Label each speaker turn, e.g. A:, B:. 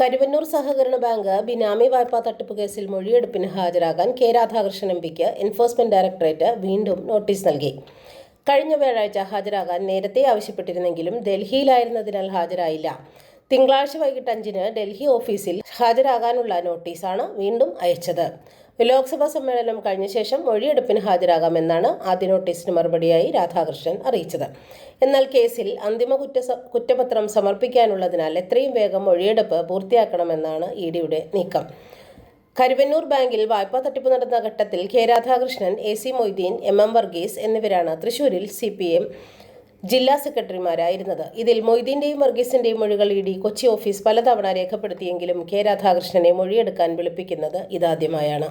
A: കരുവന്നൂർ സഹകരണ ബാങ്ക് ബിനാമി വായ്പാ തട്ടിപ്പ് കേസിൽ മൊഴിയെടുപ്പിന് ഹാജരാകാൻ കെ രാധാകൃഷ്ണൻ എം പിക്ക് എൻഫോഴ്സ്മെന്റ് ഡയറക്ടറേറ്റ് വീണ്ടും നോട്ടീസ് നൽകി. കഴിഞ്ഞ വ്യാഴാഴ്ച ഹാജരാകാൻ നേരത്തെ ആവശ്യപ്പെട്ടിരുന്നെങ്കിലും ഡൽഹിയിലായിരുന്നതിനാൽ ഹാജരായില്ല. തിങ്കളാഴ്ച വൈകിട്ട് അഞ്ചിന് ഡൽഹി ഓഫീസിൽ ഹാജരാകാനുള്ള നോട്ടീസാണ് വീണ്ടും അയച്ചത്. ലോക്സഭാ സമ്മേളനം കഴിഞ്ഞ ശേഷം മൊഴിയെടുപ്പിന് ഹാജരാകാമെന്നാണ് ആദ്യ നോട്ടീസിന് മറുപടിയായി രാധാകൃഷ്ണൻ അറിയിച്ചത്. എന്നാൽ കേസിൽ അന്തിമ കുറ്റ കുറ്റപത്രം സമർപ്പിക്കാനുള്ളതിനാൽ എത്രയും വേഗം മൊഴിയെടുപ്പ് പൂർത്തിയാക്കണമെന്നാണ് ഇ ഡിയുടെ നീക്കം. കരുവന്നൂർ ബാങ്കിൽ വായ്പാ തട്ടിപ്പ് നടന്ന ഘട്ടത്തിൽ K Radhakrishnan A C Moideen M M Varghese എന്നിവരാണ് തൃശൂരിൽ സി പി എം ജില്ലാ സെക്രട്ടറിമാരായിരുന്നത്. ഇതിൽ മൊയ്തീന്റെയും വർഗീസിന്റെയും മൊഴികൾ ഇ ഡി കൊച്ചി ഓഫീസ് പലതവണ രേഖപ്പെടുത്തിയെങ്കിലും കെ രാധാകൃഷ്ണനെ മൊഴിയെടുക്കാൻ വിളിപ്പിക്കുന്നത് ഇതാദ്യമായാണ്.